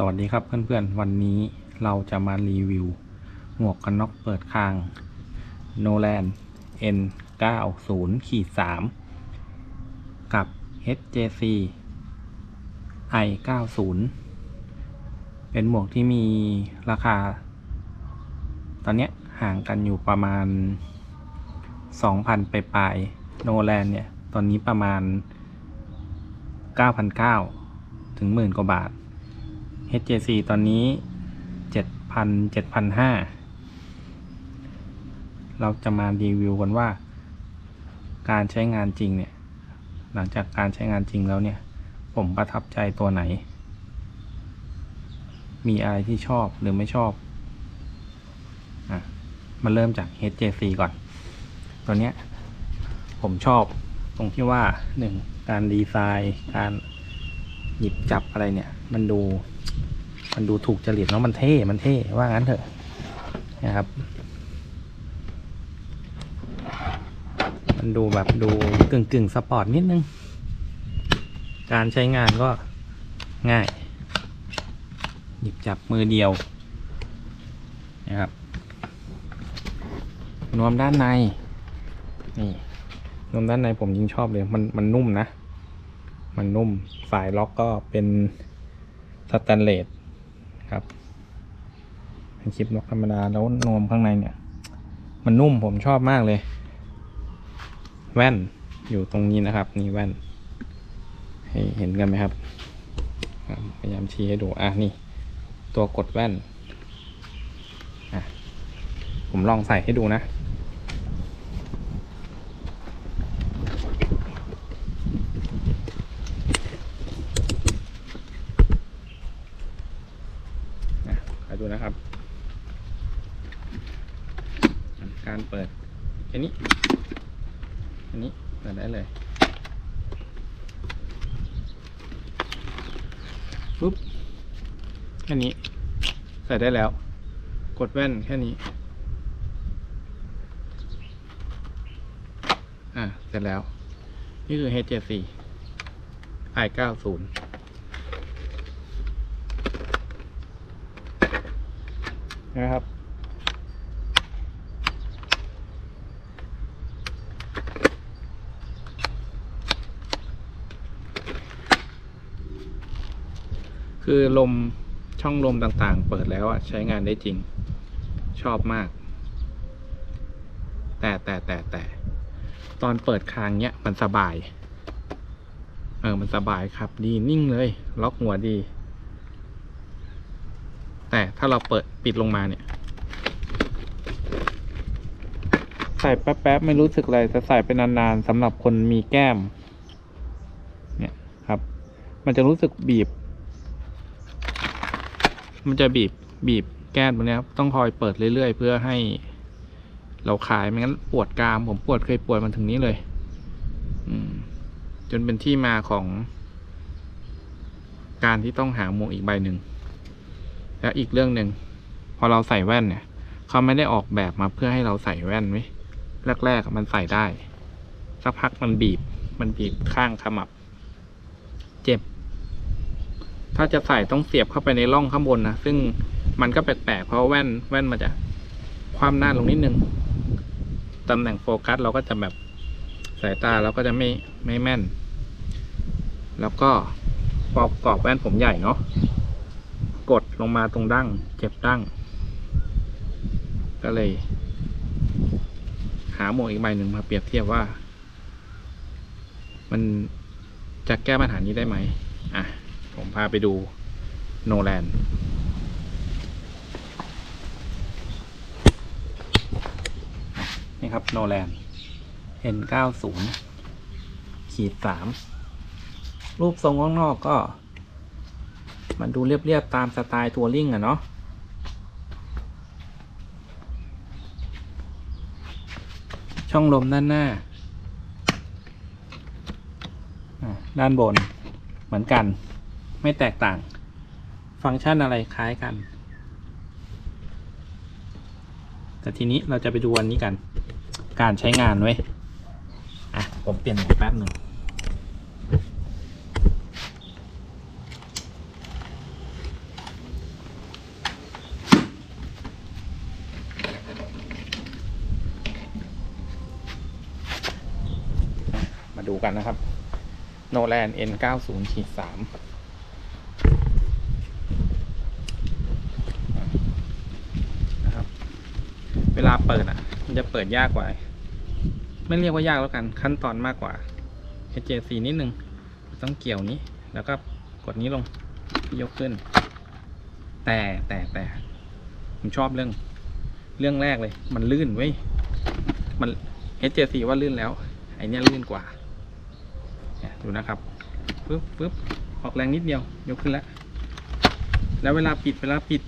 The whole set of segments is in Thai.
สวัสดีครับเพื่อนๆ วันนี้เราจะมารีวิว หมวกกันน็อกเปิดคาง Nolan N 9 0ขีด3กับ HJC I 9 0เป็นหมวกที่มีราคา ตอนนี้ห่างกันอยู่ประมาณ 2,000 ไปปลายโนแลนเนี่ย ตอนนี้ประมาณ 9,900 ถึงหมื่นกว่าบาท HJC ตอนนี้ 7,000 7,500 เราจะมารีวิวกันว่า การใช้งานจริงเนี่ย หลังจากการใช้งานจริงแล้วเนี่ย ผมประทับใจตัวไหน มีอะไรที่ชอบหรือไม่ชอบอะมาเริ่มจาก HJC ก่อน ตัวเนี้ย ผมชอบตรงที่ว่าหนึ่งการดีไซน์ การหยิบจับอะไรเนี่ย มันดู มันดูถูกจริตเนาะมันเท่มันเท่ว่างั้นเถอะนะครับ มันดูแบบดูกึ่งกึ่งสปอร์ตนิดนึง การใช้งานก็ง่าย หยิบจับมือเดียวนะครับนวมด้านใน นี่นวมด้านในผมยิ่งชอบเลย มันมันนุ่มนะ มันนุ่มสายล็อกก็เป็น สแตนเลสครับเป็นคลิปล็อกธรรมดาแล้วนวมข้างในเนี่ย มันนุ่มผมชอบมากเลย แว่นอยู่ตรงนี้นะครับ นี่แว่น ให้เห็นกันไหมครับ พยายามชี้ให้ดูอะนี่ ตัวกดแว่นอะผมลองใส่ให้ดูนะขอดูนะครับ การเปิดแค่นี้ อันนี้เปิดได้เลยปุ๊บแค่นี้ ใส่ได้แล้ว กดแว่นแค่นี้ อะเสร็จแล้ว นี่คือ H74 i90 นะครับ คือลมช่องลมต่างๆ เปิดแล้วอะใช้งานได้จริงชอบมาก แต่แต่แต่แต่ตอนเปิดคางเนี้ยมันสบาย เออมันสบายครับดีนิ่งเลย ล็อกหัวดี แต่ถ้าเราเปิดปิดลงมาเนี่ย ใส่แป๊บๆไม่รู้สึกอะไรแต่ใส่ไปนานๆสำหรับคนมีแก้ม เนี่ยครับ มันจะรู้สึกบีบ มันจะบีบบีบแก้มตรงนี้ครับต้องคอยเปิดเรื่อยๆ เพื่อให้เราขายไม่งั้นปวดกรามผมปวดเคยปวดมันถึงนี้เลย อืม จนเป็นที่มาของ การที่ต้องหาหมวกอีกใบหนึ่งแล้วอีกเรื่องหนึ่งพอเราใส่แว่นเนี่ยเขาไม่ได้ออกแบบมาเพื่อให้เราใส่แว่นไว้แรกๆมันใส่ได้ สักพักมันบีบ มันบีบข้างขมับ ถ้าจะใส่ต้องเสียบเข้าไปในร่องข้างบนนะ ซึ่งมันก็แปลกๆ เพราะแว่นแว่นมันจะคว่ำหน้าลงนิดนึง ตำแหน่งโฟกัสเราก็จะแบบสายตาเราก็จะไม่ไม่แม่น แล้วก็พอกรอบแว่นผมใหญ่เนาะ กดลงมาตรงดั้ง เจ็บดั้ง ก็เลย หาหมวกอีกใบหนึ่งมาเปรียบเทียบว่า มันจะแก้ปัญหานี้ได้ไหม อะ ผมพาไปดูโนแลนนี่ครับโนแลน N90 ขีดสามรูปทรงข้างนอกก็ มันดูเรียบ ๆ ตามสไตล์ทัวริงอะเนาะช่องลมด้านหน้า ด้านบนเหมือนกัน ไม่แตกต่าง ฟังก์ชันอะไรคล้ายกัน แต่ทีนี้เราจะไปดูวันนี้กัน การใช้งานไว้อะ ผมเปลี่ยนแป๊บหนึ่งมาดูกันนะครับ โนแลน N90-3 เวลาเปิดอะ มันจะเปิดยากกว่า ไม่เรียกว่ายากแล้วกัน ขั้นตอนมากกว่า HJC นิดนึง ต้องเกี่ยวนี้ แล้วก็กดนี้ลง ยกขึ้น แต่แต่แต่ ผมชอบเรื่อง เรื่องแรกเลย มันลื่นเว้ย มัน HJC ว่าลื่นแล้ว ไอเนี้ยลื่นกว่า ดูนะครับปึ๊บปึ๊บออกแรงนิดเดียว ยกขึ้นแล้ว แล้วเวลาปิด เวลาปิด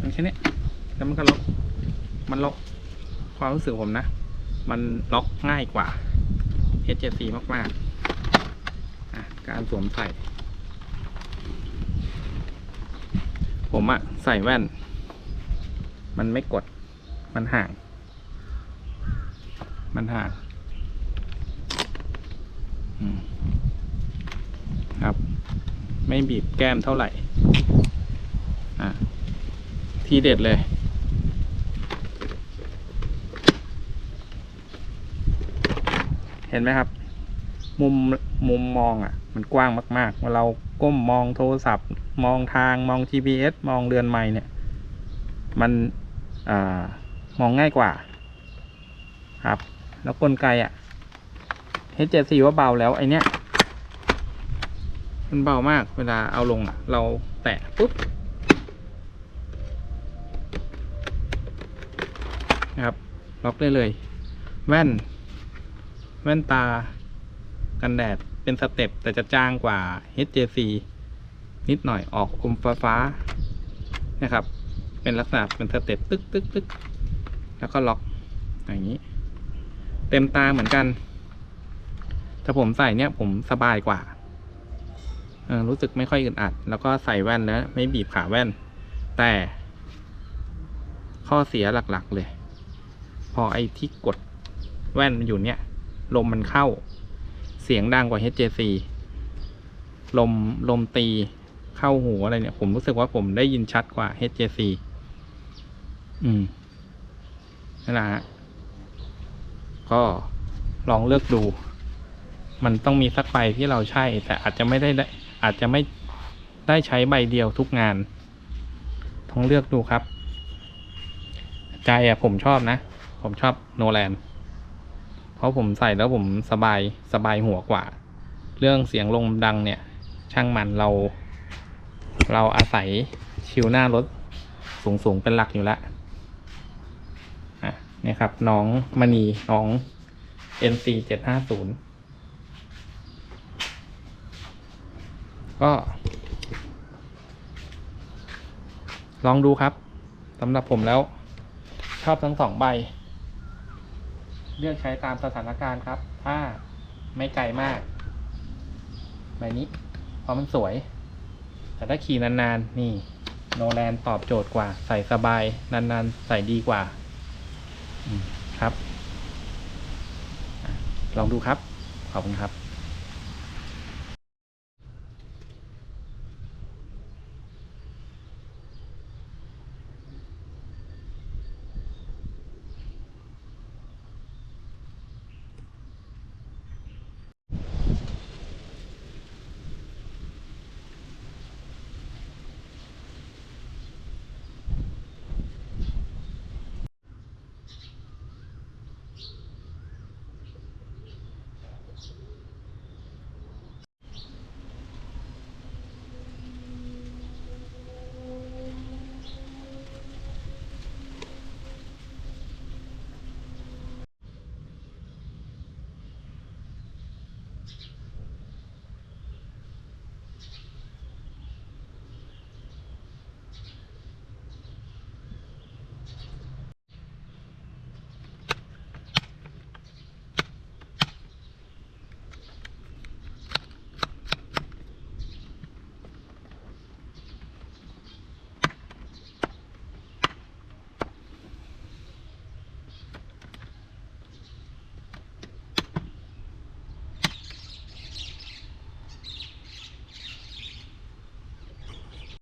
มันแค่นี้ แล้วมันก็ล็อก มันล็อกความรู้สึกผมนะ มันล็อกง่ายกว่า HJC มากๆ การสวมใส่ ผมอะใส่แว่น มันไม่กด มันห่าง มันห่างครับ ไม่บีบแก้มเท่าไหร่ อะ ทีเด็ดเลย เห็นไหมครับ มุมมุมมองอะ มันกว้างมากๆเวลาเราก้มมองโทรศัพท์ มองทางมอง GPS มองเรือนไม้เนี่ย มันอมองง่ายกว่า ครับ แล้วกลไกอะ H74 ว่าเบาแล้ว ไอเนี้ยมันเบามากเวลาเอาลงอะ เราแตะปุ๊บนะครับล็อกได้เลย แว่น แว่นตากันแดดเป็นสเต็ปแต่จะจางกว่า HJC นิดหน่อยออกอมฟ้าฟ้านะครับ เป็นลักษณะเป็นสเต็ปตึกตึกตึกแล้วก็ล็อกอย่างนี้ เต็มตาเหมือนกัน ถ้าผมใส่เนี่ยผมสบายกว่ารู้สึกไม่ค่อยอึดอัด แล้วก็ใส่แว่นแล้วไม่บีบขาแว่น แต่ ข้อเสียหลักๆเลย พอไอ้ที่กดแว่นมันอยู่เนี่ย ลมมันเข้า เสียงดังกว่า HJC ลมลมตีเข้าหูอะไรเนี่ย ผมรู้สึกว่าผมได้ยินชัดกว่า HJC อืมนั่นแหละฮะก็ลองเลือกดู มันต้องมีสักใบที่เราใช่ แต่อาจจะไม่ได้ได้ อาจจะไม่ได้ใช้ใบเดียวทุกงาน ต้องเลือกดูครับ ใจอะผมชอบนะ ผมชอบโนแลน เพราะผมใส่แล้วผมสบายสบายหัวกว่า เรื่องเสียงลมดังเนี่ย ช่างมันเรา เราอาศัยชิวหน้ารถสูงสูงเป็นหลักอยู่แล้วอะนี่ครับ น้องมณีน้อง NC เจ็ดห้าศูนย์ก็ ลองดูครับสำหรับผมแล้ว ชอบทั้งสองใบ เลือกใช้ตามสถานการณ์ครับ ถ้าไม่ไกลมากใบนี้ เพราะมันสวย แต่ถ้าขี่นานๆ นี่โนแลนตอบโจทย์กว่า ใส่สบาย นานๆ ใส่ดีกว่าครับ ลองดูครับ ขอบคุณครับ